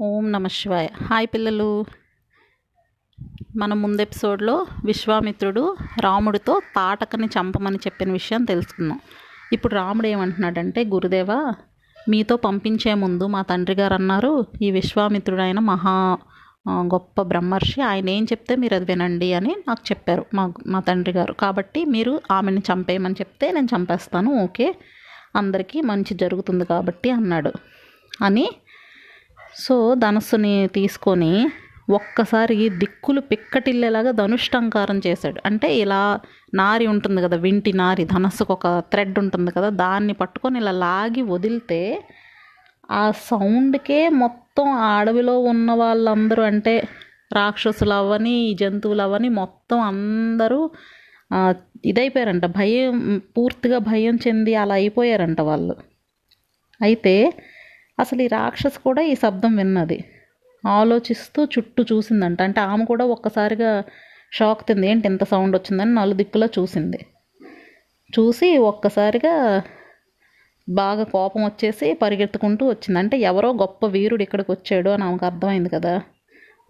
ఓం నమ శివాయ. హాయ్ పిల్లలు. మన ముందు ఎపిసోడ్లో విశ్వామిత్రుడు రాముడితో తాటకని చంపమని చెప్పిన విషయం తెలుసుకుందాం. ఇప్పుడు రాముడు ఏమంటున్నాడంటే గురుదేవ మీతో పంపించే ముందు మా తండ్రి గారు అన్నారు ఈ విశ్వామిత్రుడు ఆయన మహా గొప్ప బ్రహ్మర్షి ఆయన ఏం చెప్తే మీరు అది వినండి అని నాకు చెప్పారు మా మా తండ్రి గారు. కాబట్టి మీరు ఆమెను చంపేయమని చెప్తే నేను చంపేస్తాను ఓకే? అందరికీ మంచి జరుగుతుంది కాబట్టి అన్నాడు. అని సో ధనస్సుని తీసుకొని ఒక్కసారి దిక్కులు పిక్కటిల్లేలాగా ధనుష్టంకారం చేశాడు. అంటే ఇలా నారి ఉంటుంది కదా వింటి నారి ధనస్సుకు ఒక థ్రెడ్ ఉంటుంది కదా దాన్ని పట్టుకొని ఇలా లాగి వదిలితే ఆ సౌండ్కే మొత్తం ఆ అడవిలో ఉన్న వాళ్ళందరూ అంటే రాక్షసులు అవని ఈ జంతువులు అవని మొత్తం అందరూ ఇదైపోయారంట. భయం పూర్తిగా భయం చెంది అలా అయిపోయారంట వాళ్ళు. అయితే అసలు ఈ రాక్షసు కూడా ఈ శబ్దం విన్నది. ఆలోచిస్తూ చుట్టూ చూసిందంట. అంటే ఆమె కూడా ఒక్కసారిగా షాక్ తింది. ఏంటి ఇంత సౌండ్ వచ్చిందని నాలుగు దిక్కులో చూసింది. చూసి ఒక్కసారిగా బాగా కోపం వచ్చేసి పరిగెత్తుకుంటూ వచ్చింది. అంటే ఎవరో గొప్ప వీరుడు ఇక్కడికి వచ్చాడు అని ఆమెకు అర్థమైంది కదా.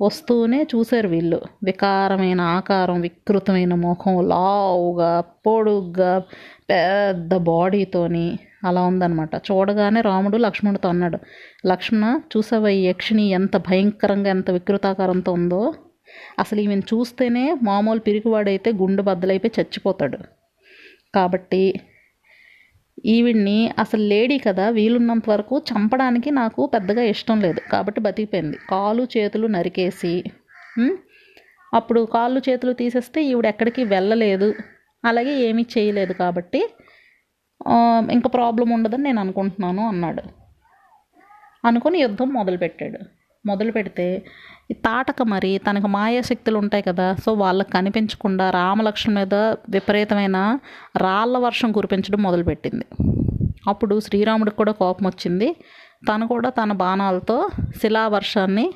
వస్తూనే చూశారు వీళ్ళు. వికారమైన ఆకారం వికృతమైన ముఖం లావుగా పొడుగ్గా పెద్ద బాడీతోని అలా ఉందన్నమాట. చూడగానే రాముడు లక్ష్మణుడితో అన్నాడు లక్ష్మణ చూసావా ఈ యక్షిణి ఎంత భయంకరంగా ఎంత వికృతాకారంతో ఉందో? అసలు ఈమెను చూస్తేనే మామూలు పిరికివాడైతే గుండె బద్దలైపోయి చచ్చిపోతాడు. కాబట్టి ఈవిడ్ని అసలు లేడీ కదా వీలున్నంత వరకు చంపడానికి నాకు పెద్దగా ఇష్టం లేదు. కాబట్టి బతికిపోయింది. కాలు చేతులు నరికేసి అప్పుడు కాళ్ళు చేతులు తీసేస్తే ఈవిడ ఎక్కడికి వెళ్ళలేదు. అలాగే ఏమీ చేయలేదు కాబట్టి ఇంకా ప్రాబ్లం ఉండదని నేను అనుకుంటున్నాను అన్నాడు. అనుకుని యుద్ధం మొదలుపెట్టాడు. మొదలు పెడితే ఈ తాటక మరి తనకు మాయాశక్తులు ఉంటాయి కదా సో వాళ్ళకి కనిపించకుండా రామలక్ష్మణ మీద విపరీతమైన రాళ్ళ వర్షం కురిపించడం మొదలుపెట్టింది. అప్పుడు శ్రీరాముడికి కూడా కోపం వచ్చింది. తను కూడా తన బాణాలతో శిలావర్షాన్ని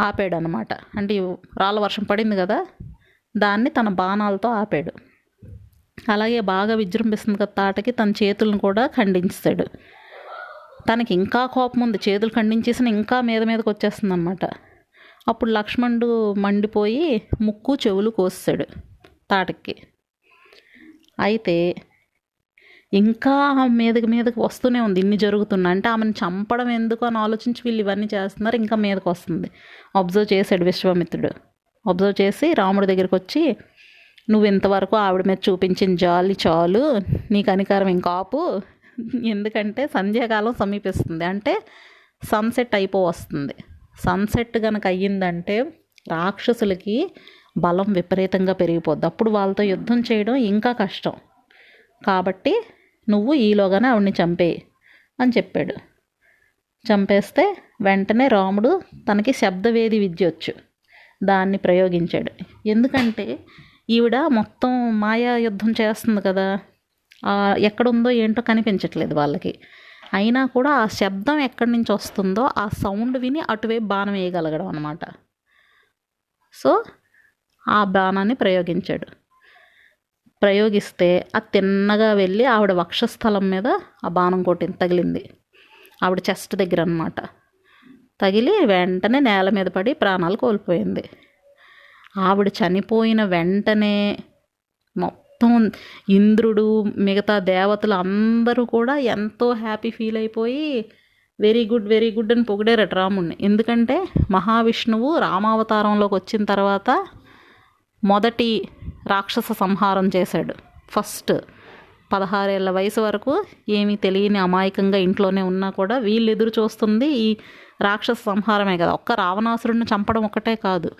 ఆపాడు అనమాట అంటే రాళ్ళ వర్షం పడింది కదా దాన్ని తన బాణాలతో ఆపాడు. అలాగే బాగా విజృంభిస్తుంది కదా తాటకి తన చేతులను కూడా ఖండించాడు తనకి ఇంకా కోపం ఉంది. చేతులు ఖండించేసిన ఇంకా మీద మీదకి వచ్చేస్తుంది అనమాట అప్పుడు లక్ష్మణుడు మండిపోయి ముక్కు చెవులు కోసాడు తాటకి. అయితే ఇంకా మీదకి మీదకి వస్తూనే ఉంది. ఇన్ని జరుగుతున్నా అంటే ఆమెను చంపడం ఎందుకు అని ఆలోచించి వీళ్ళు ఇవన్నీ చేస్తున్నారు. ఇంకా మీదకి వస్తుంది. అబ్జర్వ్ చేశాడు విశ్వామిత్రుడు. అబ్జర్వ్ చేసి రాముడి దగ్గరికి వచ్చి నువ్వు ఇంతవరకు ఆవిడ మీద చూపించిన జాలి చాలు నీకు అనికారం ఇంకా ఆపు. ఎందుకంటే సంధ్యాకాలం సమీపిస్తుంది. అంటే సన్సెట్ అయిపో వస్తుంది. సన్సెట్ కనుక అయ్యిందంటే రాక్షసులకి బలం విపరీతంగా పెరిగిపోద్ది. అప్పుడు వాళ్ళతో యుద్ధం చేయడం ఇంకా కష్టం. కాబట్టి నువ్వు ఈలోగానే ఆవిడ్ని చంపేయి అని చెప్పాడు. చంపేస్తే వెంటనే రాముడు తనకి శబ్దవేది విద్య వచ్చు. దాన్ని ప్రయోగించాడు. ఎందుకంటే ఈవిడ మొత్తం మాయా యుద్ధం చేస్తుంది కదా. ఎక్కడుందో ఏంటో కనిపించట్లేదు వాళ్ళకి. అయినా కూడా ఆ శబ్దం ఎక్కడి నుంచి వస్తుందో ఆ సౌండ్ విని అటువైపు బాణం వేయగలగడం అనమాట సో ఆ బాణాన్ని ప్రయోగించాడు. ప్రయోగిస్తే అది తిన్నగా వెళ్ళి ఆవిడ వక్షస్థలం మీద ఆ బాణం కొట్టింది తగిలింది. ఆవిడ చెస్ట్ దగ్గర అనమాట తగిలి వెంటనే నేల మీద పడి ప్రాణాలు కోల్పోయింది. ఆవిడ చనిపోయిన వెంటనే మొత్తం ఇంద్రుడు మిగతా దేవతలు అందరూ కూడా ఎంతో హ్యాపీ ఫీల్ అయిపోయి వెరీ గుడ్ వెరీ గుడ్ అని పొగిడారట రాముడిని ఎందుకంటే మహావిష్ణువు రామావతారంలోకి వచ్చిన తర్వాత మొదటి రాక్షస సంహారం చేశాడు. ఫస్ట్ పదహారేళ్ళ వయసు వరకు ఏమీ తెలియని అమాయకంగా ఇంట్లోనే ఉన్నా కూడా వీళ్ళు ఎదురు చూస్తుంది ఈ రాక్షస సంహారమే కదా. ఒక్క రావణాసురుడిని చంపడం ఒక్కటే కాదు.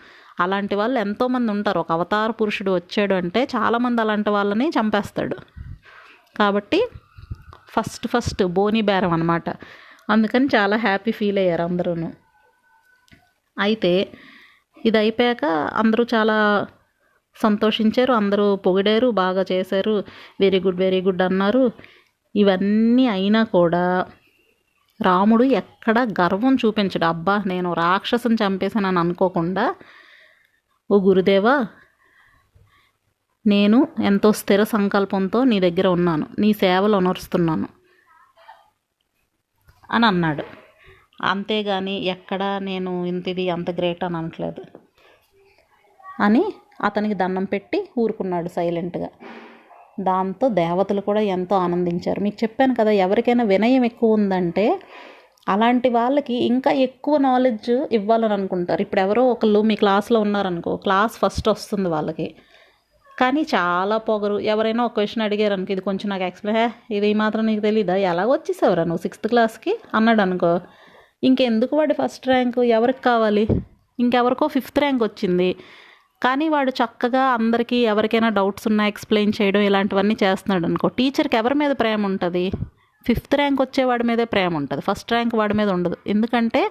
అలాంటి వాళ్ళు ఎంతోమంది ఉంటారు. ఒక అవతార పురుషుడు వచ్చాడు అంటే చాలామంది అలాంటి వాళ్ళని చంపేస్తాడు. కాబట్టి ఫస్ట్ ఫస్ట్ బోని బేరం అనమాట అందుకని చాలా హ్యాపీ ఫీల్ అయ్యారు అందరూ అయితే ఇది అయిపోయాక అందరూ చాలా సంతోషించారు. అందరూ పొగిడారు బాగా చేశారు. వెరీ గుడ్ వెరీ గుడ్ అన్నారు. ఇవన్నీ అయినా కూడా రాముడు ఎక్కడ గర్వం చూపించడు. అబ్బా నేను రాక్షసం చంపేశానని అనుకోకుండా ఓ గురుదేవా నేను ఎంతో స్థిర సంకల్పంతో నీ దగ్గర ఉన్నాను నీ సేవలు అనరుస్తున్నాను అని అన్నాడు. అంతేగాని ఎక్కడా నేను ఇంతిది అంత గ్రేట్ అని అనట్లేదు అని అతనికి దండం పెట్టి ఊరుకున్నాడు సైలెంట్గా. దాంతో దేవతలు కూడా ఎంతో ఆనందించారు. మీకు చెప్పాను కదా ఎవరికైనా వినయం ఎక్కువ ఉందంటే అలాంటి వాళ్ళకి ఇంకా ఎక్కువ నాలెడ్జ్ ఇవ్వాలని అనుకుంటారు. ఇప్పుడు ఎవరో ఒకళ్ళు మీ క్లాస్లో ఉన్నారనుకో క్లాస్ ఫస్ట్ వస్తుంది వాళ్ళకి. కానీ చాలా పొగరు. ఎవరైనా ఒక క్వశ్చన్ అడిగారు అనుకో ఇది కొంచెం నాకు ఎక్స్ప్లెయిన్ హే ఇది మాత్రం నీకు తెలీదా? ఎలా వచ్చేసావురా నువ్వు సిక్స్త్ క్లాస్కి అన్నాడు అనుకో ఇంకెందుకు వాడి ఫస్ట్ ర్యాంకు ఎవరికి కావాలి? ఇంకెవరికో ఫిఫ్త్ ర్యాంక్ వచ్చింది. కానీ వాడు చక్కగా అందరికీ ఎవరికైనా డౌట్స్ ఉన్నా ఎక్స్ప్లెయిన్ చేయడం ఇలాంటివన్నీ చేస్తున్నాడు అనుకో టీచర్కి ఎవరి మీద ప్రేమ ఉంటుంది? ఫిఫ్త్ ర్యాంక్ వచ్చేవాడి మీదే ప్రేమ ఉంటుంది. ఫస్ట్ ర్యాంక్ వాడి మీద ఉండదు. ఎందుకంటే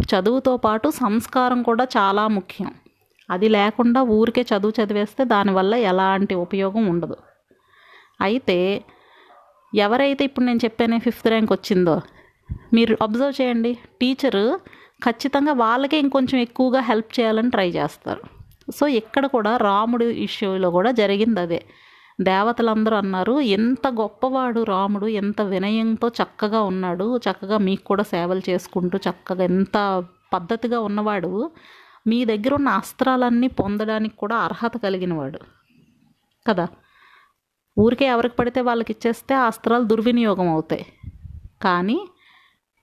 చదువుతో పాటు సంస్కారం కూడా చాలా ముఖ్యం. అది లేకుండా ఊరికే చదువు చదివేస్తే దానివల్ల ఎలాంటి ఉపయోగం ఉండదు. అయితే ఎవరైతే ఇప్పుడు నేను చెప్పానే ఫిఫ్త్ ర్యాంక్ వచ్చిందో మీరు అబ్జర్వ్ చేయండి. టీచరు ఖచ్చితంగా వాళ్ళకే ఇంకొంచెం ఎక్కువగా హెల్ప్ చేయాలని ట్రై చేస్తారు. సో ఇక్కడ కూడా రాముడి ఇష్యూలో కూడా జరిగింది అదే. దేవతలందరూ అన్నారు ఎంత గొప్పవాడు రాముడు ఎంత వినయంతో చక్కగా ఉన్నాడు చక్కగా మీకు కూడా సేవలు చేసుకుంటూ చక్కగా ఎంత పద్ధతిగా ఉన్నవాడు మీ దగ్గర ఉన్న అస్త్రాలన్నీ పొందడానికి కూడా అర్హత కలిగినవాడు. కదా? ఊరికే ఎవరికి పడితే వాళ్ళకి ఇచ్చేస్తే ఆ అస్త్రాలు దుర్వినియోగం అవుతాయి. కానీ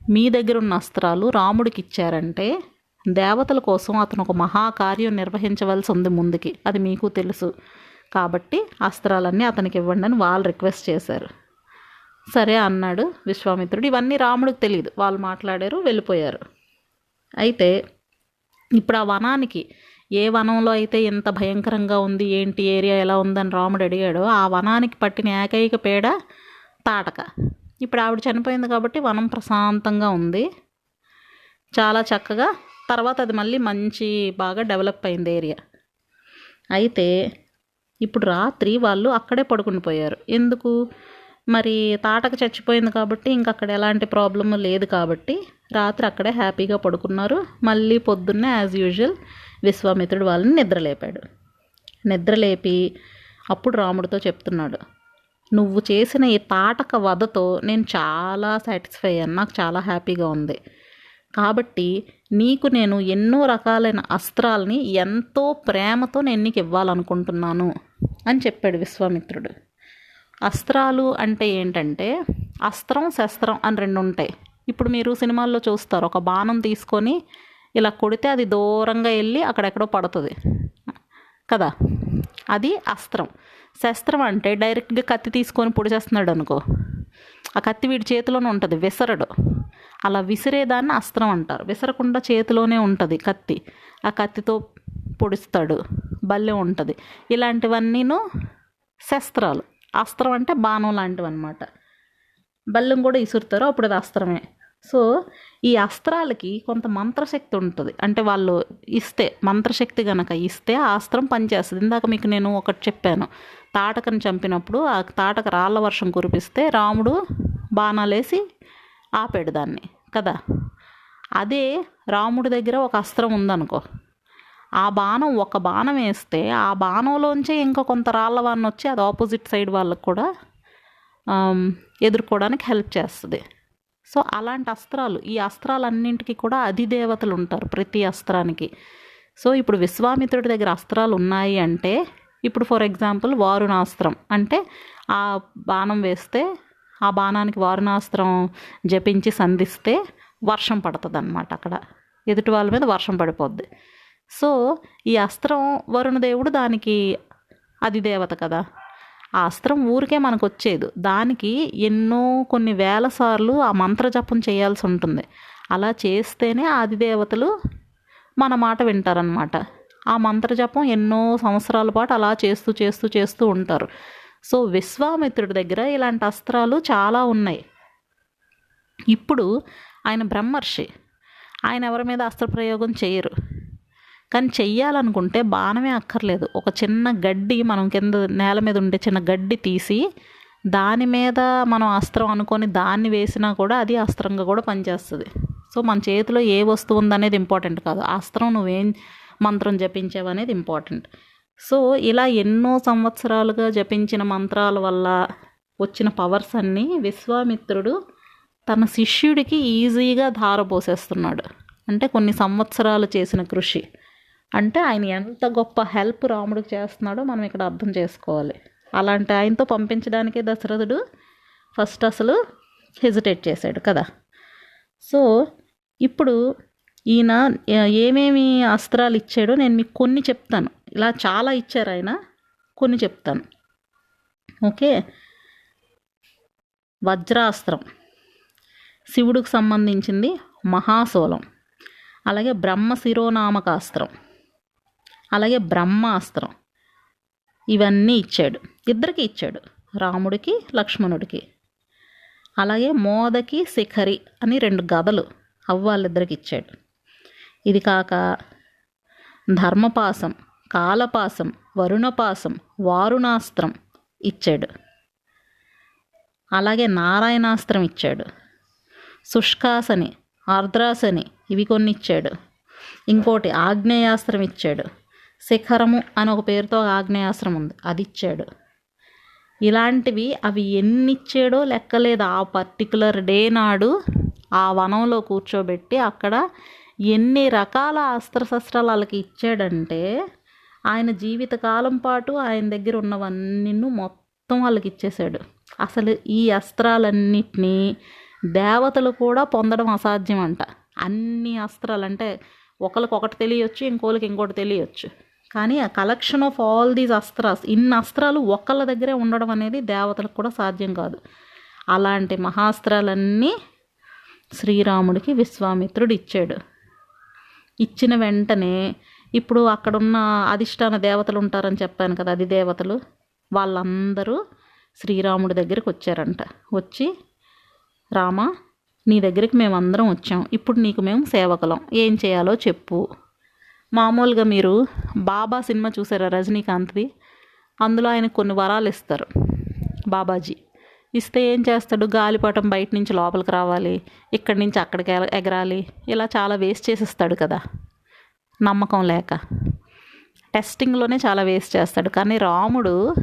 మీ దగ్గర ఉన్న అస్త్రాలు రాముడికి ఇచ్చారంటే దేవతల కోసం అతను ఒక మహాకార్యం నిర్వహించవలసి ఉంది ముందుకి. అది మీకు తెలుసు. కాబట్టి అస్త్రాలన్నీ అతనికి ఇవ్వండి అని వాళ్ళు రిక్వెస్ట్ చేశారు. సరే అన్నాడు విశ్వామిత్రుడు. ఇవన్నీ రాముడికి తెలియదు వాళ్ళు మాట్లాడారు వెళ్ళిపోయారు. అయితే ఇప్పుడు ఆ వనానికి ఏ వనంలో అయితే ఎంత భయంకరంగా ఉంది ఏంటి ఏరియా ఎలా ఉందని రాముడు అడిగాడో ఆ వనానికి పట్టిన ఏకైక పేడ తాటక. ఇప్పుడు ఆవిడ చనిపోయింది కాబట్టి వనం ప్రశాంతంగా ఉంది. చాలా చక్కగా తర్వాత అది మళ్ళీ మంచి బాగా డెవలప్ అయింది ఏరియా అయితే ఇప్పుడు రాత్రి వాళ్ళు అక్కడే పడుకుని పోయారు. ఎందుకు? మరి తాటక చచ్చిపోయింది కాబట్టి ఇంక అక్కడ ఎలాంటి ప్రాబ్లమ్ లేదు కాబట్టి రాత్రి అక్కడే హ్యాపీగా పడుకున్నారు. మళ్ళీ పొద్దున్నే యాజ్ యూజువల్ విశ్వామిత్రుడు వాళ్ళని నిద్రలేపాడు. నిద్రలేపి అప్పుడు రాముడితో చెప్తున్నాడు నువ్వు చేసిన ఈ తాటక వధతో నేను చాలా సాటిస్ఫై అయ్యాను. నాకు చాలా హ్యాపీగా ఉంది. కాబట్టి నీకు నేను ఎన్నో రకాలైన అస్త్రాలని ఎంతో ప్రేమతో నేను నీకు ఇవ్వాలనుకుంటున్నాను అని చెప్పాడు విశ్వామిత్రుడు. అస్త్రాలు అంటే ఏంటంటే అస్త్రం శస్త్రం అని రెండు ఉంటాయి. ఇప్పుడు మీరు సినిమాల్లో చూస్తారు ఒక బాణం తీసుకొని ఇలా కొడితే అది దూరంగా వెళ్ళి అక్కడెక్కడో పడుతుంది. కదా? అది అస్త్రం. శస్త్రం అంటే డైరెక్ట్గా కత్తి తీసుకొని పొడిచేస్తున్నాడు అనుకో. ఆ కత్తి వీడి చేతిలోనే ఉంటుంది విసరడు. అలా విసిరేదాన్ని అస్త్రం అంటారు. విసరకుండా చేతిలోనే ఉంటుంది కత్తి. ఆ కత్తితో పొడుస్తాడు. బల్లె ఉంటుంది. ఇలాంటివన్నీను శస్త్రాలు. అస్త్రం అంటే బాణం లాంటివి అనమాట బల్లెం కూడా ఇసురుతారు. అప్పుడు అది అస్త్రమే. సో ఈ అస్త్రాలకి కొంత మంత్రశక్తి ఉంటుంది. అంటే వాళ్ళు ఇస్తే మంత్రశక్తి కనుక ఇస్తే ఆ అస్త్రం పనిచేస్తుంది. ఇందాక మీకు నేను ఒకటి చెప్పాను. తాటకని చంపినప్పుడు ఆ తాటక రాళ్ళ వర్షం కురిపిస్తే రాముడు బాణాలేసి ఆపాడు దాన్ని. కదా? అదే రాముడి దగ్గర ఒక అస్త్రం ఉందనుకో. ఆ బాణం ఒక బాణం వేస్తే ఆ బాణంలోంచే ఇంకా కొంత రాళ్ళ వాన వచ్చి అది ఆపోజిట్ సైడ్ వాళ్ళకు కూడా ఎదుర్కోవడానికి హెల్ప్ చేస్తుంది. సో అలాంటి అస్త్రాలు ఈ అస్త్రాలన్నింటికి కూడా అధిదేవతలు ఉంటారు ప్రతి అస్త్రానికి. సో ఇప్పుడు విశ్వామిత్రుడి దగ్గర అస్త్రాలు ఉన్నాయి అంటే ఇప్పుడు ఫర్ ఎగ్జాంపుల్ వారుణాస్త్రం అంటే ఆ బాణం వేస్తే ఆ బాణానికి వారుణాస్త్రం జపించి సంధిస్తే వర్షం పడుతుంది అనమాట అక్కడ. ఎదుటి వాళ్ళ మీద వర్షం పడిపోద్ది. సో ఈ అస్త్రం వరుణదేవుడు దానికి అధిదేవత కదా. ఆ అస్త్రం ఊరికే మనకు వచ్చేది దానికి ఎన్నో కొన్ని వేల సార్లు ఆ మంత్రజపం చేయాల్సి ఉంటుంది. అలా చేస్తేనే ఆదిదేవతలు మన మాట వింటారనమాట ఆ మంత్రజపం ఎన్నో సంవత్సరాల పాటు అలా చేస్తూ చేస్తూ చేస్తూ ఉంటారు. సో విశ్వామిత్రుడి దగ్గర ఇలాంటి అస్త్రాలు చాలా ఉన్నాయి. ఇప్పుడు ఆయన బ్రహ్మర్షి. ఆయన ఎవరి మీద అస్త్రప్రయోగం చేయరు. కానీ చెయ్యాలనుకుంటే బాణమే అక్కర్లేదు. ఒక చిన్న గడ్డి మనం కింద నేల మీద ఉండే చిన్న గడ్డి తీసి దాని మీద మనం అస్త్రం అనుకొని దాన్ని వేసినా కూడా అది అస్త్రంగా కూడా పనిచేస్తుంది. సో మన చేతిలో ఏ వస్తువు ఉందనేది ఇంపార్టెంట్ కాదు. అస్త్రం నువ్వేం మంత్రం జపించావు అనేది ఇంపార్టెంట్ సో ఇలా ఎన్నో సంవత్సరాలుగా జపించిన మంత్రాల వల్ల వచ్చిన పవర్స్ అన్నీ విశ్వామిత్రుడు తన శిష్యుడికి ఈజీగా ధారపోసేస్తున్నాడు. అంటే కొన్ని సంవత్సరాలు చేసిన కృషి. అంటే ఆయన ఎంత గొప్ప హెల్ప్ రాముడికి చేస్తున్నాడో మనం ఇక్కడ అర్థం చేసుకోవాలి. అలాంటి ఆయనతో పంపించడానికే దశరథుడు ఫస్ట్ అసలు హెజిటేట్ చేశాడు కదా. సో ఇప్పుడు ఈయన ఏమేమి అస్త్రాలు ఇచ్చాడో నేను మీకు కొన్ని చెప్తాను. ఇలా చాలా ఇచ్చారు ఆయన కొన్ని చెప్తాను. ఓకే? వజ్రాస్త్రం. శివుడికి సంబంధించింది మహాశూలం అలాగే బ్రహ్మ శిరోనామకాస్త్రం. అలాగే బ్రహ్మాస్త్రం. ఇవన్నీ ఇచ్చాడు. ఇద్దరికి ఇచ్చాడు. రాముడికి లక్ష్మణుడికి. అలాగే మోదకి శిఖరి అని రెండు గదలు అవ్వాళ్ళిద్దరికి ఇచ్చాడు. ఇది కాక ధర్మపాసం కాలపాసం వరుణపాసం వారుణాస్త్రం ఇచ్చాడు. అలాగే నారాయణాస్త్రం ఇచ్చాడు. శుష్కాసని ఆర్ద్రాసని ఇవి కొన్ని ఇచ్చాడు. ఇంకోటి ఆగ్నేయాస్త్రం ఇచ్చాడు. శిఖరము అని ఒక పేరుతో ఆగ్నేయాస్త్రం ఉంది అది ఇచ్చాడు. ఇలాంటివి అవి ఎన్ని ఇచ్చాడో లెక్కలేదు. ఆ పర్టికులర్ డే నాడు ఆ వనంలో కూర్చోబెట్టి అక్కడ ఎన్ని రకాల అస్త్రశస్త్రాలు వాళ్ళకి ఇచ్చాడంటే ఆయన జీవితకాలం పాటు ఆయన దగ్గర ఉన్నవన్నీ మొత్తం వాళ్ళకి ఇచ్చేశాడు. అసలు ఈ అస్త్రాలన్నిటినీ దేవతలు కూడా పొందడం అసాధ్యం అంట అన్ని అస్త్రాలు అంటే ఒకరికొకటి తెలియచ్చు ఇంకోళ్ళకి ఇంకోటి తెలియచ్చు. కానీ ఆ కలెక్షన్ ఆఫ్ ఆల్ దీస్ అస్త్రాస్ ఇన్ని అస్త్రాలు ఒకళ్ళ దగ్గరే ఉండడం అనేది దేవతలకు కూడా సాధ్యం కాదు. అలాంటి మహాస్త్రాలన్నీ శ్రీరాముడికి విశ్వామిత్రుడు ఇచ్చాడు. ఇచ్చిన వెంటనే ఇప్పుడు అక్కడున్న అధిష్టాన దేవతలు ఉంటారని చెప్పాను కదా అది దేవతలు వాళ్ళందరూ శ్రీరాముడి దగ్గరికి వచ్చారంట. వచ్చి రామ నీ దగ్గరికి మేమందరం వచ్చాం. ఇప్పుడు నీకు మేము సేవకులం. ఏం చేయాలో చెప్పు. మామూలుగా మీరు బాబా సినిమా చూసారా రజనీకాంత్ది? అందులో ఆయన కొన్ని వరాలు ఇస్తారు బాబాజీ. ఇస్తే ఏం చేస్తాడు? గాలిపటం బయట నుంచి లోపలికి రావాలి. ఇక్కడి నుంచి అక్కడికి ఎగ- ఎగరాలి. ఇలా చాలా వేస్ట్ చేసిస్తాడు కదా. నమ్మకం లేక. టెస్టింగ్లోనే చాలా వేస్ట్ చేస్తాడు. కానీ రాముడు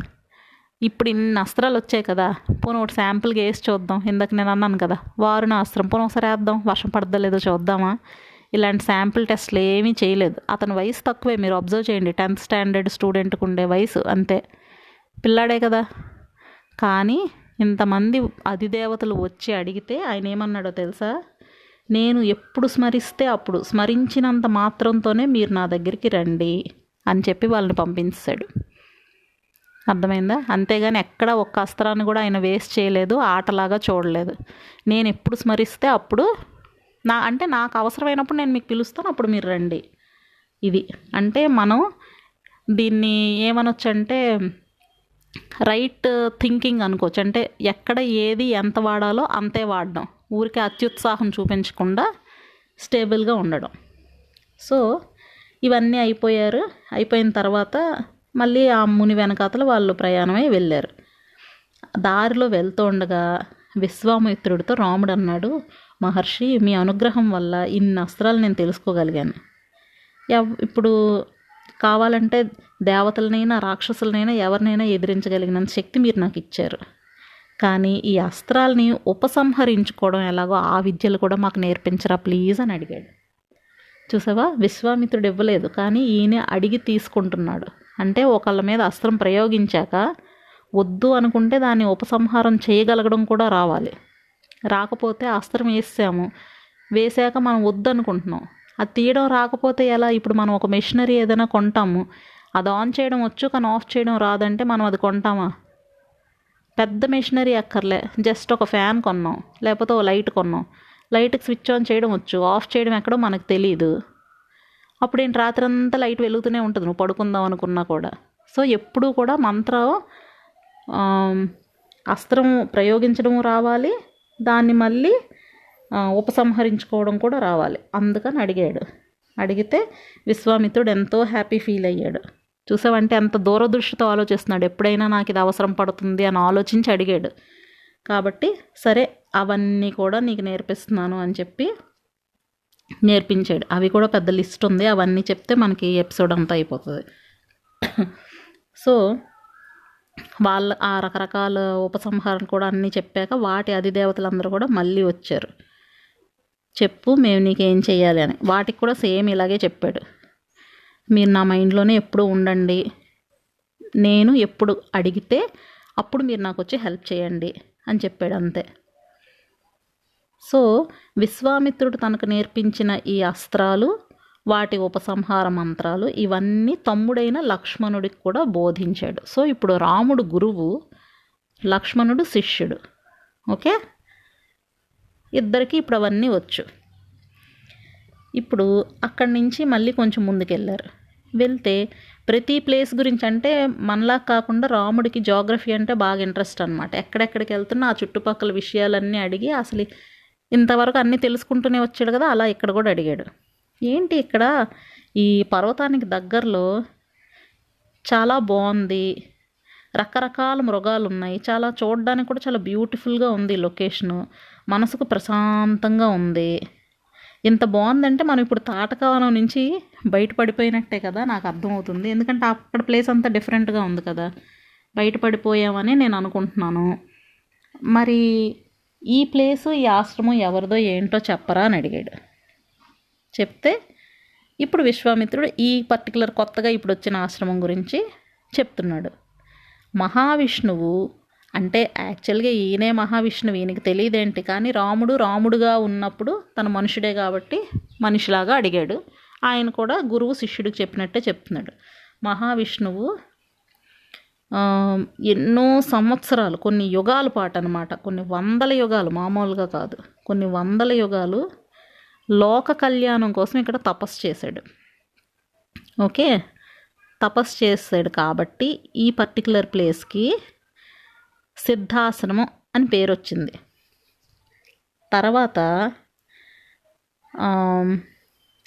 ఇప్పుడు ఇన్ని అస్త్రాలు వచ్చాయి కదా. పోనీ ఒకటి శాంపుల్గా వేసి చూద్దాం. ఇందాక నేను అన్నాను కదా. వారుణ అస్త్రం. పోనీ ఒకసారి వేద్దాం. వర్షం పడదో లేదో చూద్దామా? ఇలాంటి శాంపుల్ టెస్ట్లు ఏమీ చేయలేదు. అతని వయసు తక్కువే. మీరు అబ్జర్వ్ చేయండి. టెన్త్ స్టాండర్డ్ స్టూడెంట్కి ఉండే వయసు అంతే. పిల్లాడే కదా. కానీ ఇంతమంది అధిదేవతలు వచ్చి అడిగితే ఆయన ఏమన్నాడో తెలుసా? నేను ఎప్పుడు స్మరిస్తే అప్పుడు స్మరించినంత మాత్రంతోనే మీరు నా దగ్గరికి రండి అని చెప్పి వాళ్ళని పంపించాడు. అర్థమైందా? అంతేగాని ఎక్కడ ఒక్క అస్త్రాన్ని కూడా ఆయన వేస్ట్ చేయలేదు ఆటలాగా చూడలేదు. నేను ఎప్పుడు స్మరిస్తే అప్పుడు నా అంటే నాకు అవసరమైనప్పుడు నేను మీకు పిలుస్తాను అప్పుడు మీరు రండి. ఇది అంటే మనం దీన్ని ఏమనొచ్చు అంటే రైట్ థింకింగ్ అనుకోవచ్చు. అంటే ఎక్కడ ఏది ఎంత వాడాలో అంతే వాడడం. ఊరికే అత్యుత్సాహం చూపించకుండా స్టేబుల్గా ఉండడం. సో ఇవన్నీ అయిపోయారు. అయిపోయిన తర్వాత మళ్ళీ ఆ ముని వెనకాతల వాళ్ళు ప్రయాణమై వెళ్ళారు. దారిలో వెళ్తూ ఉండగా విశ్వామిత్రుడితో రాముడు అన్నాడు మహర్షి మీ అనుగ్రహం వల్ల ఇన్ని అస్త్రాలు నేను తెలుసుకోగలిగాను. ఎవ్- ఇప్పుడు కావాలంటే దేవతలనైనా రాక్షసులనైనా ఎవరినైనా ఎదిరించగలిగినంత శక్తి మీరు నాకు ఇచ్చారు. కానీ ఈ అస్త్రాలని ఉపసంహరించుకోవడం ఎలాగో ఆ విద్యలు కూడా మాకు నేర్పించరా ప్లీజ్ అని అడిగాడు. చూసావా? విశ్వామిత్రుడు ఇవ్వలేదు కానీ ఈయన అడిగి తీసుకుంటున్నాడు. అంటే ఒకళ్ళ మీద అస్త్రం ప్రయోగించాక వద్దు అనుకుంటే దాన్ని ఉపసంహారం చేయగలగడం కూడా రావాలి. రాకపోతే అస్త్రం వేసాము. వేసాక మనం వద్దు అనుకుంటున్నాం అది తీయడం రాకపోతే ఎలా? ఇప్పుడు మనం ఒక మెషినరీ ఏదైనా కొంటాము. అది ఆన్ చేయడం వచ్చు కానీ ఆఫ్ చేయడం రాదంటే మనం అది కొంటామా? పెద్ద మెషినరీ అక్కర్లే. జస్ట్ ఒక ఫ్యాన్ కొన్నాం లేకపోతే ఓ లైట్ కొన్నాం. లైట్కి స్విచ్ ఆన్ చేయడం వచ్చు ఆఫ్ చేయడం ఎక్కడో మనకు తెలియదు అప్పుడు ఏంటి? రాత్రి అంతా లైట్ వెలుగుతూనే ఉంటుంది. నువ్వు పడుకుందాం అనుకున్నా కూడా. సో ఎప్పుడూ కూడా మంత్రం అస్త్రం ప్రయోగించడం రావాలి. దాన్ని మళ్ళీ ఉపసంహరించుకోవడం కూడా రావాలి. అందుకని అడిగాడు. అడిగితే విశ్వామిత్రుడు ఎంతో హ్యాపీ ఫీల్ అయ్యాడు. చూసావంటే ఎంత దూరదృష్టితో ఆలోచిస్తున్నాడు. ఎప్పుడైనా నాకు ఇది అవసరం పడుతుంది అని ఆలోచించి అడిగాడు. కాబట్టి సరే అవన్నీ కూడా నీకు నేర్పిస్తున్నాను అని చెప్పి నేర్పించాడు. అవి కూడా పెద్ద లిస్ట్ ఉంది. అవన్నీ చెప్తే మనకి ఎపిసోడ్ అంతా అయిపోతుంది. సో వాళ్ళ ఆ రకరకాల ఉపసంహారం కూడా అన్నీ చెప్పాక వాటి అధిదేవతలందరూ కూడా మళ్ళీ వచ్చారు. చెప్పు మేము నీకేం చేయాలి అని. వాటికి కూడా సేమ్ ఇలాగే చెప్పాడు. మీరు నా మైండ్లోనే ఎప్పుడు ఉండండి. నేను ఎప్పుడు అడిగితే అప్పుడు మీరు నాకు వచ్చి హెల్ప్ చేయండి అని చెప్పాడు అంతే. సో విశ్వామిత్రుడు తనకు నేర్పించిన ఈ అస్త్రాలు వాటి ఉపసంహార మంత్రాలు ఇవన్నీ తమ్ముడైన లక్ష్మణుడికి కూడా బోధించాడు. సో ఇప్పుడు రాముడు గురువు లక్ష్మణుడు శిష్యుడు. ఓకే? ఇద్దరికి ఇప్పుడు అవన్నీ వచ్చు. ఇప్పుడు అక్కడి నుంచి మళ్ళీ కొంచెం ముందుకెళ్ళారు. వెళ్తే ప్రతి ప్లేస్ గురించి అంటే మనలా కాకుండా రాముడికి జాగ్రఫీ అంటే బాగా ఇంట్రెస్ట్ అనమాట ఎక్కడెక్కడికి వెళ్తున్నా ఆ చుట్టుపక్కల విషయాలన్నీ అడిగి అసలు ఇంతవరకు అన్నీ తెలుసుకుంటూనే వచ్చాడు కదా అలా ఇక్కడ కూడా అడిగాడు. ఏంటి ఇక్కడ ఈ పర్వతానికి దగ్గరలో చాలా బాగుంది రకరకాల మృగాలు ఉన్నాయి చాలా చూడడానికి కూడా చాలా బ్యూటిఫుల్గా ఉంది లొకేషను. మనసుకు ప్రశాంతంగా ఉంది. ఇంత బాగుందంటే మనం ఇప్పుడు తాటకవనం నుంచి బయటపడిపోయినట్టే కదా నాకు అర్థమవుతుంది. ఎందుకంటే అక్కడ ప్లేస్ అంతా డిఫరెంట్గా ఉంది కదా. బయటపడిపోయామని నేను అనుకుంటున్నాను. మరి ఈ ప్లేసు ఈ ఆశ్రమం ఎవరిదో ఏంటో చెప్పరా అని అడిగాడు. చెప్తే ఇప్పుడు విశ్వామిత్రుడు ఈ పర్టికులర్ కొత్తగా ఇప్పుడు వచ్చిన ఆశ్రమం గురించి చెప్తున్నాడు. మహావిష్ణువు అంటే యాక్చువల్గా ఈయనే మహావిష్ణువు. ఈయనకి తెలియదేంటి కానీ రాముడు రాముడుగా ఉన్నప్పుడు తన మనుషుడే కాబట్టి మనిషిలాగా అడిగాడు. ఆయన కూడా గురువు శిష్యుడికి చెప్పినట్టే చెప్తున్నాడు. మహావిష్ణువు ఎన్నో సంవత్సరాలు కొన్ని యుగాల పాటు అనమాట కొన్ని వందల యుగాలు మామూలుగా కాదు. కొన్ని వందల యుగాలు లోక కళ్యాణం కోసం ఇక్కడ తపస్సు చేశాడు. ఓకే? తపస్సు చేశాడు కాబట్టి ఈ పర్టికులర్ ప్లేస్కి సిద్ధాశ్రమం అని పేరు వచ్చింది తర్వాత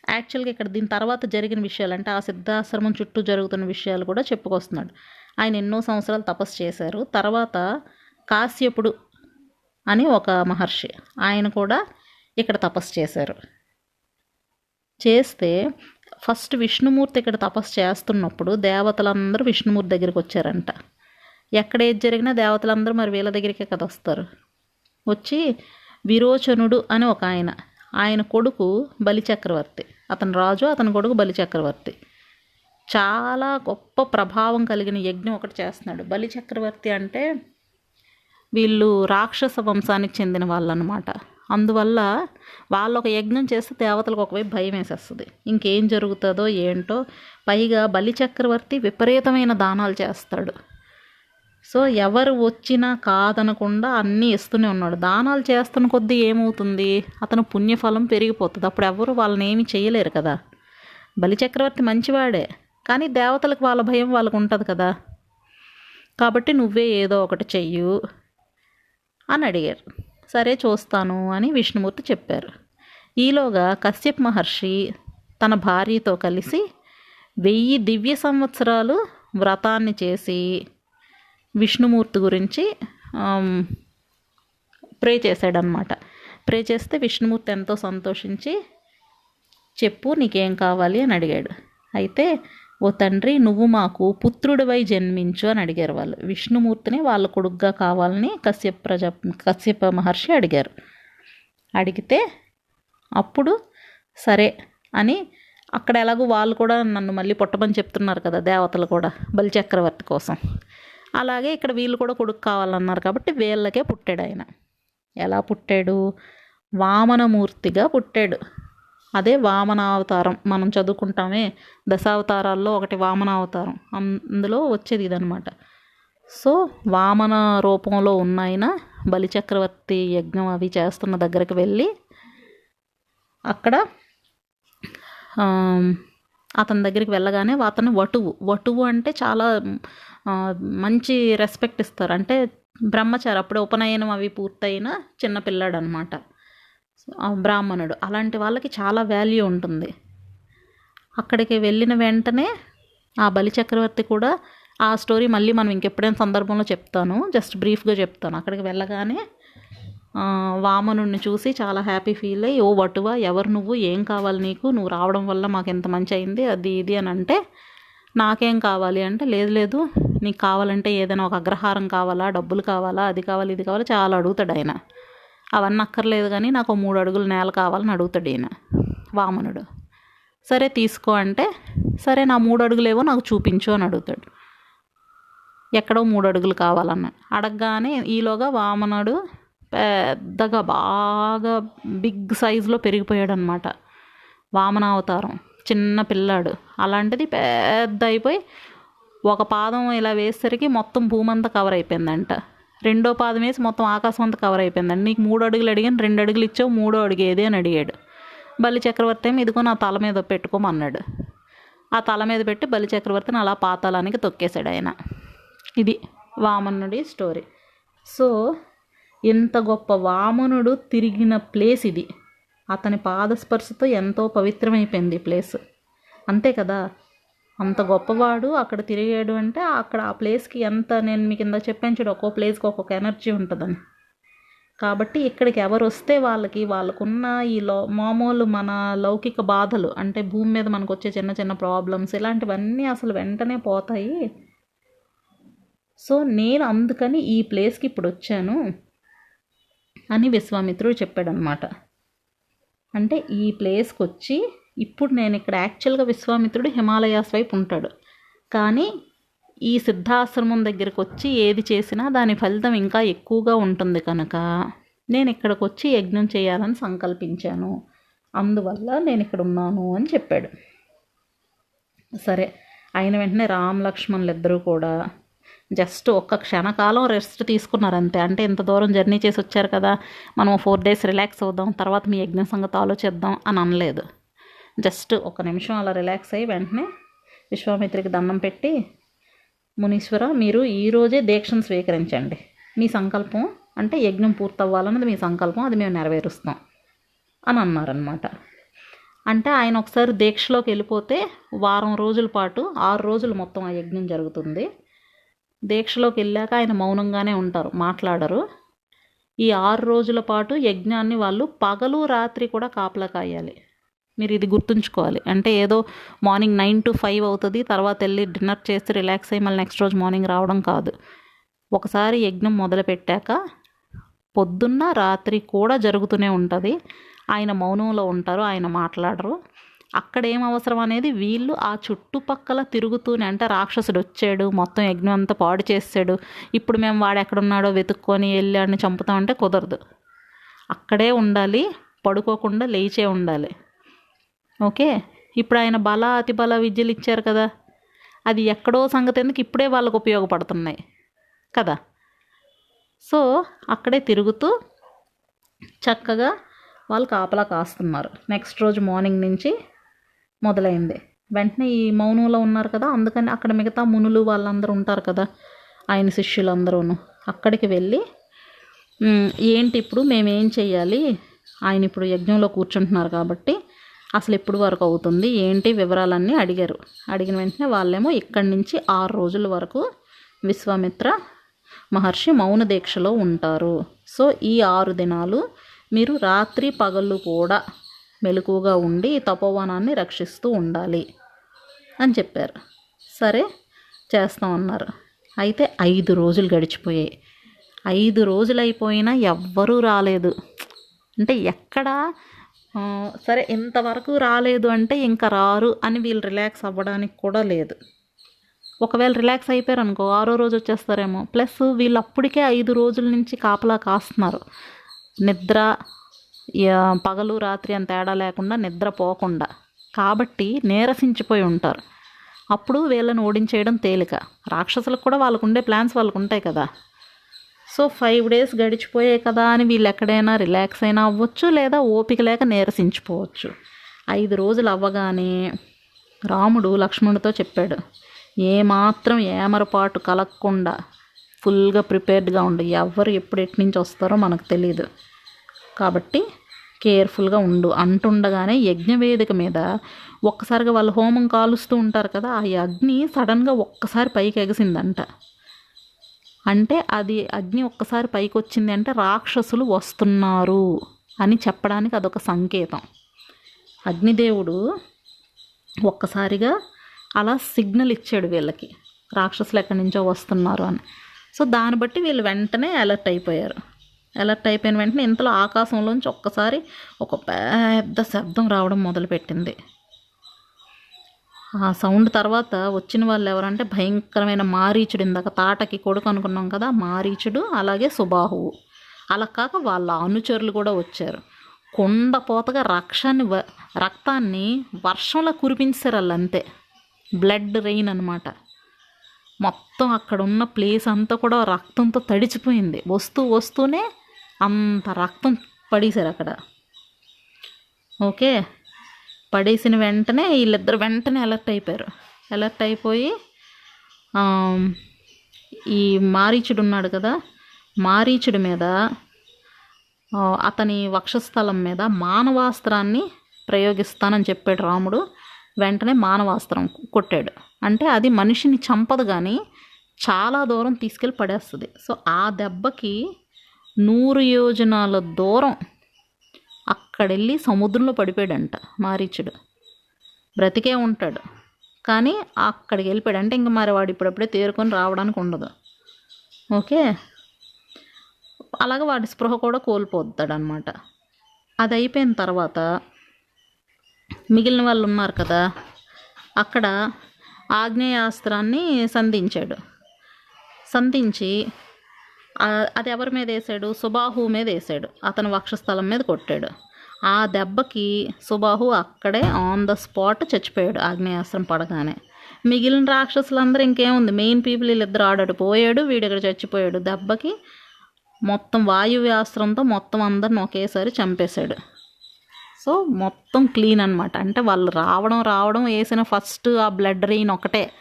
యాక్చువల్గా ఇక్కడ దీని తర్వాత జరిగిన విషయాలు అంటే ఆ సిద్ధాశ్రమం చుట్టూ జరుగుతున్న విషయాలు కూడా చెప్పుకొస్తున్నాడు. ఆయన ఎన్నో సంవత్సరాలు తపస్సు చేశారు. తర్వాత కాశ్యపుడు అని ఒక మహర్షి ఆయన కూడా ఇక్కడ తపస్సు చేశారు. చేస్తే ఫస్ట్ విష్ణుమూర్తి ఇక్కడ తపస్సు చేస్తున్నప్పుడు దేవతలందరూ విష్ణుమూర్తి దగ్గరికి వచ్చారంట. ఎక్కడ ఏది జరిగినా దేవతలందరూ మరి వీళ్ళ దగ్గరికే కదా వస్తారు. వచ్చి విరోచనుడు అని ఒక ఆయన ఆయన కొడుకు బలిచక్రవర్తి అతని రాజు అతని కొడుకు బలిచక్రవర్తి చాలా గొప్ప ప్రభావం కలిగిన యజ్ఞం ఒకటి చేస్తున్నాడు. బలిచక్రవర్తి అంటే వీళ్ళు రాక్షస వంశానికి చెందిన వాళ్ళు అనమాట అందువల్ల వాళ్ళు ఒక యజ్ఞం చేస్తే దేవతలకు ఒకవైపు భయం వేసేస్తుంది ఇంకేం జరుగుతుందో ఏంటో పైగా బలి చక్రవర్తి విపరీతమైన దానాలు చేస్తాడు. సో ఎవరు వచ్చినా కాదనకుండా అన్నీ ఇస్తూనే ఉన్నాడు. దానాలు చేస్తున్న కొద్దీ ఏమవుతుంది? అతను పుణ్యఫలం పెరిగిపోతుంది. అప్పుడు ఎవరు వాళ్ళని ఏమీ చేయలేరు కదా. బలి చక్రవర్తి మంచివాడే. కానీ దేవతలకు వాళ్ళ భయం వాళ్ళకు ఉంటుంది కదా. కాబట్టి నువ్వే ఏదో ఒకటి చెయ్యు అని అడిగారు. సరే చూస్తాను అని విష్ణుమూర్తి చెప్పారు. ఈలోగా కశ్యప్ మహర్షి తన భార్యతో కలిసి వెయ్యి దివ్య సంవత్సరాలు వ్రతాన్ని చేసి విష్ణుమూర్తి గురించి ప్రే చేశాడనమాట ప్రే చేస్తే విష్ణుమూర్తి ఎంతో సంతోషించి చెప్పు నీకేం కావాలి అని అడిగాడు. అయితే ఓ తండ్రి నువ్వు మాకు పుత్రుడివై జన్మించు అని అడిగారు వాళ్ళు. విష్ణుమూర్తిని వాళ్ళ కొడుగ్గా కావాలని కశ్యప ప్రజ కశ్యప మహర్షి అడిగారు. అడిగితే అప్పుడు సరే అని అక్కడ ఎలాగో వాళ్ళు కూడా నన్ను మళ్ళీ పుట్టమని చెప్తున్నారు కదా దేవతలు కూడా బలిచక్రవర్తి కోసం. అలాగే ఇక్కడ వీళ్ళు కూడా కొడుకు కావాలన్నారు కాబట్టి వీళ్ళకే పుట్టాడు ఆయన. ఎలా పుట్టాడు? వామనమూర్తిగా పుట్టాడు. అదే వామనావతారం. మనం చదువుకుంటామే దశావతారాల్లో ఒకటి వామనావతారం. అందులో వచ్చేది ఇదనమాట సో వామన రూపంలో ఉన్న ఆయన బలిచక్రవర్తి యజ్ఞం అవి చేస్తున్న దగ్గరికి వెళ్ళి అక్కడ అతని దగ్గరికి వెళ్ళగానే అతను వటువు. వటువు అంటే చాలా మంచి రెస్పెక్ట్ ఇస్తారు. అంటే బ్రహ్మచారి అప్పుడే ఉపనయనం అవి పూర్తయిన చిన్నపిల్లాడు అనమాట బ్రాహ్మణుడు. అలాంటి వాళ్ళకి చాలా వాల్యూ ఉంటుంది. అక్కడికి వెళ్ళిన వెంటనే ఆ బలి చక్రవర్తి కూడా ఆ స్టోరీ మళ్ళీ మనం ఇంకెప్పుడైనా సందర్భంలో చెప్తాను. జస్ట్ బ్రీఫ్గా చెప్తాను. అక్కడికి వెళ్ళగానే వామనుడిని చూసి చాలా హ్యాపీ ఫీల్ అయ్యి ఓ వటువా ఎవరు నువ్వు? ఏం కావాలి నీకు? నువ్వు రావడం వల్ల మాకు ఎంత మంచి అయింది? అది ఇది అని అంటే నాకేం కావాలి? అంటే లేదు లేదు. నీకు కావాలంటే ఏదైనా ఒక అగ్రహారం కావాలా? డబ్బులు కావాలా? అది కావాలి ఇది కావాలి? చాలా అడుగుతాడు ఆయన. అవన్నీ అక్కర్లేదు కానీ నాకు మూడు అడుగులు నేల కావాలని అడుగుతాడు ఈయన వామనుడు. సరే తీసుకో అంటే సరే నా మూడు అడుగులేవో నాకు చూపించు అని అడుగుతాడు. ఎక్కడో మూడు అడుగులు కావాలన్న. అడగగానే ఈలోగా వామనుడు పెద్దగా బాగా బిగ్ సైజులో పెరిగిపోయాడు అనమాట వామనావతారం చిన్న పిల్లాడు. అలాంటిది పెద్ద అయిపోయి ఒక పాదం ఇలా వేసేసరికి మొత్తం భూమంతా కవర్ అయిపోయిందంట. రెండో పాదం వేసి మొత్తం ఆకాశం అంతా కవర్ అయిపోయిందండి నీకు మూడు అడుగులు అడిగాను రెండు అడుగులు ఇచ్చావు మూడో అడుగు ఏది అని అడిగాడు. బలి చక్రవర్తి ఇదిగో నా తల మీద పెట్టుకోమన్నాడు. ఆ తల మీద పెట్టి బలి చక్రవర్తిని అలా పాతాళానికి తొక్కేశాడు ఆయన. ఇది వామనుడి స్టోరీ సో ఇంత గొప్ప వామనుడు తిరిగిన ప్లేస్ ఇది. అతని పాదస్పర్శతో ఎంతో పవిత్రమైపోయింది ఈ ప్లేస్ అంతే కదా? అంత గొప్పవాడు అక్కడ తిరిగాడు అంటే అక్కడ ఆ ప్లేస్కి ఎంత నేను మీకు కింద చెప్పాను చూడు ఒక్కో ప్లేస్కి ఒక్కొక్క ఎనర్జీ ఉంటుందని. కాబట్టి ఇక్కడికి ఎవరు వస్తే వాళ్ళకి వాళ్ళకున్న ఈ లో మామూలు మన లౌకిక బాధలు అంటే భూమి మీద మనకు వచ్చే చిన్న చిన్న ప్రాబ్లమ్స్ ఇలాంటివన్నీ అసలు వెంటనే పోతాయి. సో నేను అందుకని ఈ ప్లేస్కి ఇప్పుడు వచ్చాను అని విశ్వామిత్రుడు చెప్పాడనమాట. అంటే ఈ ప్లేస్కి వచ్చి ఇప్పుడు నేను ఇక్కడ యాక్చువల్గా విశ్వామిత్రుడు హిమాలయాస్ వైపు ఉంటాడు. కానీ ఈ సిద్ధాశ్రమం దగ్గరకు వచ్చి ఏది చేసినా దాని ఫలితం ఇంకా ఎక్కువగా ఉంటుంది కనుక నేను ఇక్కడికి వచ్చి యజ్ఞం చేయాలని సంకల్పించాను. అందువల్ల నేను ఇక్కడ ఉన్నాను అని చెప్పాడు. సరే అయిన వెంటనే రామ్ లక్ష్మణులు ఇద్దరూ కూడా జస్ట్ ఒక్క క్షణకాలం రెస్ట్ తీసుకున్నారు అంతే. అంటే ఇంత దూరం జర్నీ చేసి వచ్చారు కదా మనం ఫోర్ డేస్ రిలాక్స్ అవుదాం తర్వాత మీ యజ్ఞ సంగతి ఆలోచిద్దాం అని అనలేదు. జస్ట్ ఒక నిమిషం అలా రిలాక్స్ అయ్యి వెంటనే విశ్వామిత్రికి దండం పెట్టి మునీశ్వర మీరు ఈరోజే దీక్షను స్వీకరించండి. మీ సంకల్పం అంటే యజ్ఞం పూర్తవ్వాలన్నది మీ సంకల్పం అది మేము నెరవేరుస్తాం అని అన్నారనమాట అంటే ఆయన ఒకసారి దీక్షలోకి వెళ్ళిపోతే వారం రోజుల పాటు ఆరు రోజులు మొత్తం ఆ యజ్ఞం జరుగుతుంది. దీక్షలోకి వెళ్ళాక ఆయన మౌనంగానే ఉంటారు మాట్లాడరు. ఈ ఆరు రోజుల పాటు యజ్ఞాన్ని వాళ్ళు పగలు రాత్రి కూడా కాపలా కాయాలి. మీరు ఇది గుర్తుంచుకోవాలి. అంటే ఏదో మార్నింగ్ నైన్ టు ఫైవ్ అవుతుంది తర్వాత వెళ్ళి డిన్నర్ చేసి రిలాక్స్ అయ్యి మళ్ళీ నెక్స్ట్ రోజు మార్నింగ్ రావడం కాదు. ఒకసారి యజ్ఞం మొదలుపెట్టాక పొద్దున్న రాత్రి కూడా జరుగుతూనే ఉంటుంది. ఆయన మౌనంలో ఉంటారు ఆయన మాట్లాడరు. అక్కడ ఏం అవసరం అనేది వీళ్ళు ఆ చుట్టుపక్కల తిరుగుతూనే అంటే రాక్షసుడు వచ్చాడు మొత్తం యజ్ఞం అంతా పాడు చేసాడు ఇప్పుడు మేము వాడు ఎక్కడున్నాడో వెతుక్కొని వెళ్ళాడిని చంపుతామంటే కుదరదు. అక్కడే ఉండాలి పడుకోకుండా లేచే ఉండాలి. ఓకే. ఇప్పుడు ఆయన బల అతిబల విద్యలు ఇచ్చారు కదా. అది ఎక్కడో సంగతి ఎందుకు ఇప్పుడే వాళ్ళకు ఉపయోగపడుతున్నాయి కదా. సో అక్కడే తిరుగుతూ చక్కగా వాళ్ళు కాపలా కాస్తున్నారు. నెక్స్ట్ రోజు మార్నింగ్ నుంచి మొదలైంది. వెంటనే ఈ మౌనంలో ఉన్నారు కదా. అందుకని అక్కడ మిగతా మునులు వాళ్ళందరూ ఉంటారు కదా. ఆయన శిష్యులందరూను. అక్కడికి వెళ్ళి ఏంటి ఇప్పుడు? మేమేం చేయాలి ఆయన ఇప్పుడు యజ్ఞంలో కూర్చుంటున్నారు కాబట్టి అసలు ఎప్పుడు వరకు అవుతుంది? ఏంటి వివరాలన్నీ అడిగారు. అడిగిన వెంటనే వాళ్ళేమో ఇక్కడి నుంచి ఆరు రోజుల వరకు విశ్వామిత్ర మహర్షి మౌన దీక్షలో ఉంటారు. సో ఈ ఆరు దినాలు మీరు రాత్రి పగళ్ళు కూడా మెలకుగా ఉండి తపోవనాన్ని రక్షిస్తూ ఉండాలి అని చెప్పారు. సరే చేస్తామన్నారు అయితే ఐదు రోజులు గడిచిపోయాయి. ఐదు రోజులు అయిపోయినా ఎవ్వరూ రాలేదు. అంటే ఎక్కడా సరే ఇంతవరకు రాలేదు అంటే ఇంకా రారు అని వీళ్ళు రిలాక్స్ అవ్వడానికి కూడా లేదు. ఒకవేళ రిలాక్స్ అయిపోయారు అనుకో ఆరో రోజు వచ్చేస్తారేమో. ప్లస్ వీళ్ళు అప్పటికే ఐదు రోజుల నుంచి కాపలా కాస్తున్నారు. నిద్ర యా, పగలు రాత్రి అంత తేడా లేకుండా నిద్ర పోకుండా. కాబట్టి నీరసించిపోయి ఉంటారు. అప్పుడు వీళ్ళని ఓడించేయడం తేలిక. రాక్షసులకు కూడా వాళ్ళకు ఉండే ప్లాన్స్ వాళ్ళకు ఉంటాయి కదా. సో ఫైవ్ డేస్ గడిచిపోయాయి కదా అని వీళ్ళు ఎక్కడైనా రిలాక్స్ అయినా అవ్వచ్చు లేదా ఓపిక లేక నీరసించిపోవచ్చు. ఐదు రోజులు అవ్వగానే రాముడు లక్ష్మణుడితో చెప్పాడు ఏమాత్రం ఏమరపాటు కలగకుండా ఫుల్గా ప్రిపేర్డ్గా ఉండు. ఎవరు ఎప్పుడు ఎటు నుంచి వస్తారో మనకు తెలియదు కాబట్టి కేర్ఫుల్గా ఉండు. అంటుండగానే యజ్ఞవేదిక మీద ఒక్కసారిగా వాళ్ళు హోమం కాలుస్తూ ఉంటారు కదా ఆ అగ్ని సడన్గా ఒక్కసారి పైకి ఎగసిందంట అంటే అది అగ్ని ఒక్కసారి పైకి వచ్చింది అంటే రాక్షసులు వస్తున్నారు అని చెప్పడానికి అదొక సంకేతం. అగ్నిదేవుడు ఒక్కసారిగా అలా సిగ్నల్ ఇచ్చాడు వీళ్ళకి. రాక్షసులు ఎక్కడి నుంచో వస్తున్నారు అని. సో దాన్ని బట్టి వీళ్ళు వెంటనే అలర్ట్ అయిపోయారు. అలర్ట్ అయిపోయిన వెంటనే ఇంతలో ఆకాశంలోంచి ఒక్కసారి ఒక పెద్ద శబ్దం రావడం మొదలుపెట్టింది. ఆ సౌండ్ తర్వాత వచ్చిన వాళ్ళు ఎవరంటే భయంకరమైన మారీచుడు ఇందాక తాటకి కొడుకు అనుకున్నాం కదా మారీచుడు అలాగే సుబాహువు. అలా కాక వాళ్ళ అనుచరులు కూడా వచ్చారు. కొండపోతగా రక్షాన్ని వ- రక్తాన్ని వర్షంలా కురిపించారు వాళ్ళు అంతే బ్లడ్ రెయిన్ అనమాట మొత్తం అక్కడ ఉన్న ప్లేస్ అంతా కూడా రక్తంతో తడిచిపోయింది. వస్తూ వస్తూనే అంత రక్తం పడేశారు అక్కడ. ఓకే? పడేసిన వెంటనే వీళ్ళిద్దరు వెంటనే అలర్ట్ అయిపోయారు. అలర్ట్ అయిపోయి ఈ మారీచుడు ఉన్నాడు కదా మారీచుడి మీద అతని వక్షస్థలం మీద మానవాస్త్రాన్ని ప్రయోగిస్తానని చెప్పాడు రాముడు. వెంటనే మానవాస్త్రం కొట్టాడు. అంటే అది మనిషిని చంపదు కానీ చాలా దూరం తీసుకెళ్ళి పడేస్తుంది. సో ఆ దెబ్బకి నూరు యోజనాల దూరం అక్కడెళ్ళి సముద్రంలో పడిపోయాడంట మారీచుడు. బ్రతికే ఉంటాడు. కానీ అక్కడికి వెళ్ళిపోయాడు అంటే ఇంక మరి వాడు ఇప్పుడప్పుడే తేరుకొని రావడానికి ఉండదు. ఓకే? అలాగే వాడి స్పృహ కూడా కోల్పోతాడు అనమాట అది అయిపోయిన తర్వాత మిగిలిన వాళ్ళు ఉన్నారు కదా అక్కడ ఆగ్నేయాస్త్రాన్ని సంధించాడు. సంధించి అది ఎవరి మీద వేసాడు సుబాహు మీద వేసాడు అతను వక్షస్థలం మీద కొట్టాడు. ఆ దెబ్బకి సుబాహు అక్కడే ఆన్ ద స్పాట్ చచ్చిపోయాడు ఆగ్నేయాస్త్రం పడగానే. మిగిలిన రాక్షసులందరూ ఇంకేముంది? మెయిన్ పీపుల్ వీళ్ళిద్దరు ఆడాడు. పోయాడు వీడు ఇక్కడ చచ్చిపోయాడు? దెబ్బకి మొత్తం వాయువ్యాస్త్రంతో మొత్తం అందరిని ఒకేసారి చంపేశాడు. సో మొత్తం క్లీన్ అనమాట అంటే వాళ్ళు రావడం రావడం వేసిన ఫస్ట్ ఆ బ్లడ్ రెయిన్ ఒకటే.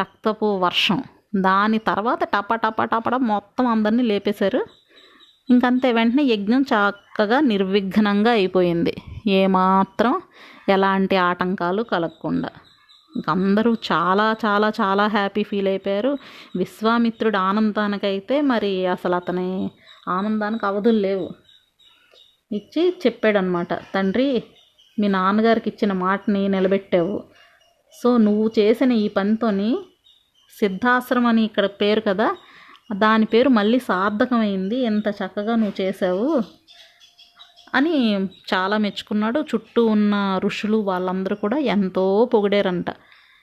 రక్తపు వర్షం. దాని తర్వాత టపా టపా టపా మొత్తం అందరినీ లేపేశారు. ఇంకంతే వెంటనే యజ్ఞం చక్కగా నిర్విఘ్నంగా అయిపోయింది. ఏమాత్రం ఎలాంటి ఆటంకాలు కలగకుండా. ఇంక అందరూ చాలా చాలా చాలా హ్యాపీ ఫీల్ అయిపోయారు. విశ్వామిత్రుడు ఆనందానికైతే మరి అసలు అతని ఆనందానికి అవధులు లేవు. ఇచ్చి చెప్పాడనమాట తండ్రి మీ నాన్నగారికి ఇచ్చిన మాటని నిలబెట్టావు. సో నువ్వు చేసిన ఈ పనితోని సిద్ధాశ్రమం అని ఇక్కడ పేరు కదా? దాని పేరు మళ్ళీ సార్థకమైంది. ఎంత చక్కగా నువ్వు చేసావు అని చాలా మెచ్చుకున్నాడు. చుట్టూ ఉన్న ఋషులు వాళ్ళందరూ కూడా ఎంతో పొగిడారంట.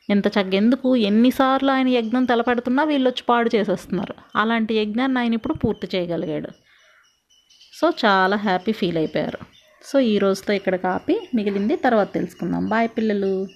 ఎంత చక్క ఎందుకు ఎన్నిసార్లు ఆయన యజ్ఞం తలపెడుతున్నా వీళ్ళు వచ్చి పాడు చేసేస్తున్నారు. అలాంటి యజ్ఞాన్ని ఆయన ఇప్పుడు పూర్తి చేయగలిగాడు. సో చాలా హ్యాపీ ఫీల్ అయిపోయారు. సో ఈ రోజుతో ఇక్కడ కాపీ. మిగిలింది తర్వాత తెలుసుకుందాం. బాయ్ పిల్లలు.